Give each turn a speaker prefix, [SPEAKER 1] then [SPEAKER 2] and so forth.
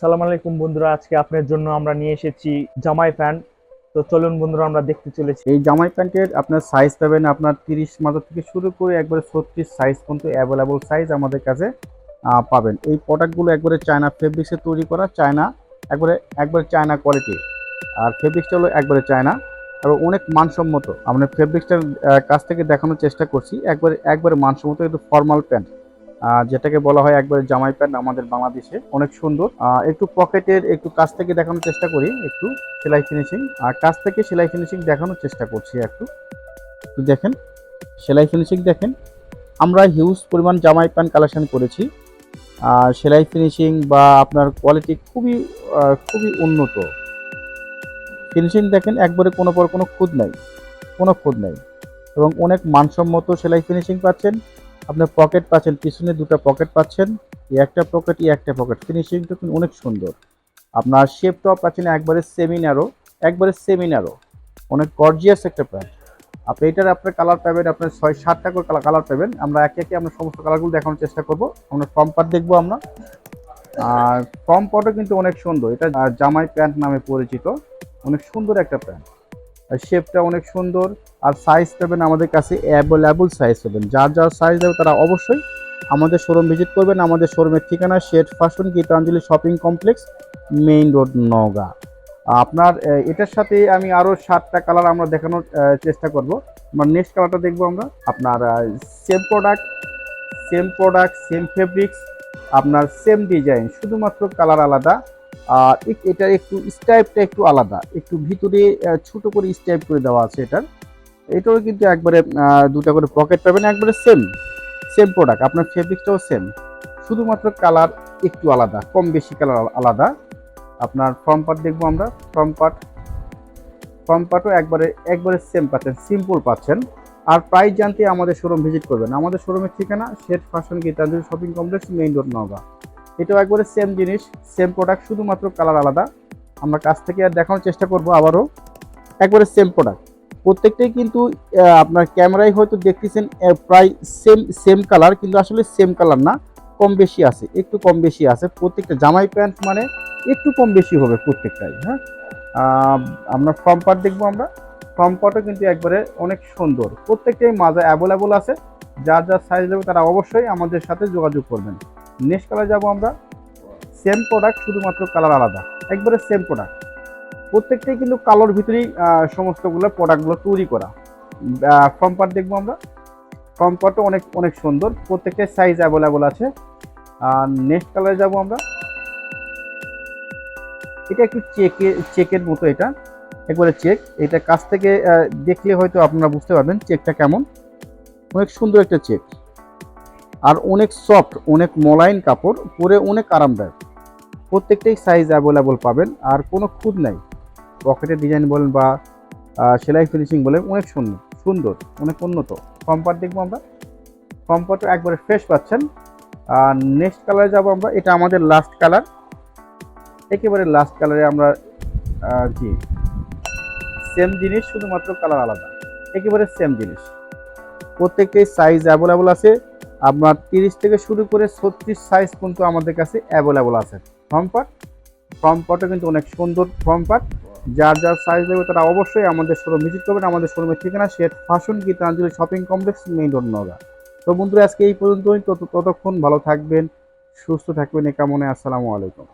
[SPEAKER 1] সালাম আলাইকুম বন্ধুরা, আজকে আপনার জন্য আমরা নিয়ে এসেছি জামাই প্যান্ট। তো চলুন বন্ধুরা, আমরা দেখতে চলেছি।
[SPEAKER 2] এই জামাই প্যান্টের আপনার সাইজ পাবেন আপনার তিরিশ মাথা থেকে শুরু করে একবারে ছত্রিশ সাইজ পর্যন্ত অ্যাভেলেবল সাইজ আমাদের কাছে পাবেন। এই প্রোডাক্টগুলো একবারে চায়না ফেব্রিক্সে তৈরি করা চায়না একবারে একবারে চায়না কোয়ালিটি আর ফেব্রিক্সটা হলো একবারে চায়না এবং অনেক মানসম্মত। আমরা ফেব্রিক্সটার কাছ থেকে দেখানোর চেষ্টা করছি। একবারে একবারে মানসম্মত, একটু ফর্মাল প্যান্ট যেটাকে বলা হয় একবারে জামাই প্যান্ট আমাদের বাংলাদেশে, অনেক সুন্দর। একটু পকেটের একটু কাছ থেকে দেখানোর চেষ্টা করি, একটু সেলাই ফিনিশিং আর কাছ থেকে সেলাই ফিনিশিং দেখানোর চেষ্টা করছি একটু। দেখেন, সেলাই ফিনিশিং দেখেন। আমরা হিউজ পরিমাণ জামাই প্যান্ট কালেকশন করেছি। সেলাই ফিনিশিং বা আপনার কোয়ালিটি খুবই খুবই উন্নত। ফিনিশিং দেখেন, একবারে কোনো পর কোনো খুদ নাই। কোনো খুদ নাই। এবং অনেক মানসম্মত সেলাই ফিনিশিং পাচ্ছেন। আপনার পকেট পাচ্ছেন, পিছনে দুটো পকেট পাচ্ছেন, এই একটা পকেট এই একটা পকেট ফিনিশিংটা কিন্তু অনেক সুন্দর। আপনার শেপটাও পাচ্ছেন একবারে সেমিনারও একবারে সেমিনারও অনেক গর্জিয়াস একটা প্যান্ট আপনি এটার আপনার কালার পাবেন, আপনার ছয়, সাতটা করে কালার পাবেন। আমরা একে একে আমরা সমস্ত কালারগুলো দেখানোর চেষ্টা করব। আমরা ফর্ম পার্ট দেখব আমরা। আর ফর্ম পার্টও কিন্তু অনেক সুন্দর। এটা জামাই প্যান্ট নামে পরিচিত। অনেক সুন্দর একটা প্যান্ট শেপটা অনেক সুন্দর। আর সাইজ পাবেন আমাদের কাছে অ্যাভেলেবল সাইজ পাবেন। যার যার সাইজ দেবে তারা অবশ্যই আমাদের শোরুম ভিজিট করবেন। আমাদের শোরুমের ঠিকানা Sheth fashion Gitanjali shopping complex main road Naogaon. আপনার এটার সাথে আমি আরও সাতটা কালার আমরা দেখানোর চেষ্টা করব। আমার নেক্সট কালারটা দেখব আমরা। আপনার same product same product same fabrics আপনার সেম ডিজাইন শুধুমাত্র কালার আলাদা। আর এটার একটু স্টাইপটা একটু আলাদা, একটু ভিতরে ছোট করে স্টাইপ করে দেওয়া আছে এটার। এটাও কিন্তু একবারে দুটা করে পকেট পাবেন, একবারে সেম সেম প্রোডাক্ট আপনার ফেব্রিক্সটাও সেম শুধুমাত্র কালার একটু আলাদা, কম বেশি কালার আলাদা। আপনার ফর্ম পার্ট দেখব আমরা ফর্ম পার্ট ফর্ম পার্টও একবারে একবারে সেম পাচ্ছেন সিম্পল পাচ্ছেন। আর প্রাইস জানতে আমাদের শোরুম ভিজিট করবেন। আমাদের শোরুমের ঠিকানা Sheth fashion Gitanjali shopping complex main road Naogaon. এটাও একবারে সেম জিনিস সেম প্রোডাক্ট শুধুমাত্র কালার আলাদা। আমরা কাছ থেকে আর দেখানোর চেষ্টা করব আবারও। একবারে সেম প্রোডাক্ট প্রত্যেকটাই কিন্তু আপনার ক্যামেরায় হয়তো দেখতেছেন প্রায় সেম সেম কালার কিন্তু আসলে সেম কালার না। কম বেশি আছে, একটু কম বেশি আছে। প্রত্যেকটা জামাই প্যান্ট মানে একটু কম বেশি হবে প্রত্যেকটাই হ্যাঁ? আমরা ফর্ম পার্ট দেখব আমরা। ফর্ম পার্টও কিন্তু একবারে অনেক সুন্দর। প্রত্যেকটাই মাজা অ্যাভেলেবল আছে। যার যার সাইজ দেবে তারা অবশ্যই আমাদের সাথে যোগাযোগ করবেন। নেক্সট কালার যাব আমরা। সেম প্রোডাক্ট শুধুমাত্র কালার আলাদা। একবারে সেম প্রোডাক্ট প্রত্যেকটাই কিন্তু কালোর ভিতরেই সমস্তগুলো প্রোডাক্টগুলো তৈরি করা। ফর্ম পার্ট দেখব আমরা। ফর্ম পার্টও অনেক অনেক সুন্দর। প্রত্যেকটাই সাইজ অ্যাভেলেবল আছে। আর নেক্সট কালারে যাব আমরা। এটা একটু চেকে চেকের মতো এটা। একবারে চেক এটা কাছ থেকে দেখলে হয়তো আপনারা বুঝতে পারবেন চেকটা কেমন। অনেক সুন্দর একটা চেক আর অনেক সফট অনেক মলাইন কাপড় পরে অনেক আরামদায়ক। প্রত্যেকটাই সাইজ অ্যাভেলেবল পাবেন, আর কোনো খুদ নাই। পকেটের ডিজাইন বলেন বা সেলাই ফিনিশিং বলেন, অনেক সুন্দর সুন্দর, অনেক উন্নত। কম্পার্ট দেখব আমরা। কম্পার্টও একবারে ফ্রেশ পাচ্ছেন। আর নেক্সট কালারে যাব আমরা, এটা আমাদের লাস্ট কালার একেবারে লাস্ট কালারে আমরা জি সেম জিনিস, শুধুমাত্র কালার আলাদা। একেবারে সেম জিনিস। প্রত্যেকটাই সাইজ অ্যাভেলেবল আছে। আপনার তিরিশ থেকে শুরু করে ছত্রিশ সাইজ কিন্তু আমাদের কাছে অ্যাভেলেবল আছে। ফর্ম পার্ট ফর্ম পার্টও কিন্তু অনেক সুন্দর ফর্ম পার্ট যার যার সাইজ দেবে তারা অবশ্যই আমাদের শোরুম ভিজিট করবেন। আমাদের শোরুমের ঠিকানা Sheth fashion Gitanjali shopping complex main road Naogaon. তো বন্ধুরা, আজকে এই পর্যন্তই। তত ততক্ষণ ভালো থাকবেন, সুস্থ থাকবেন। এ কামনে আসসালামু আলাইকুম।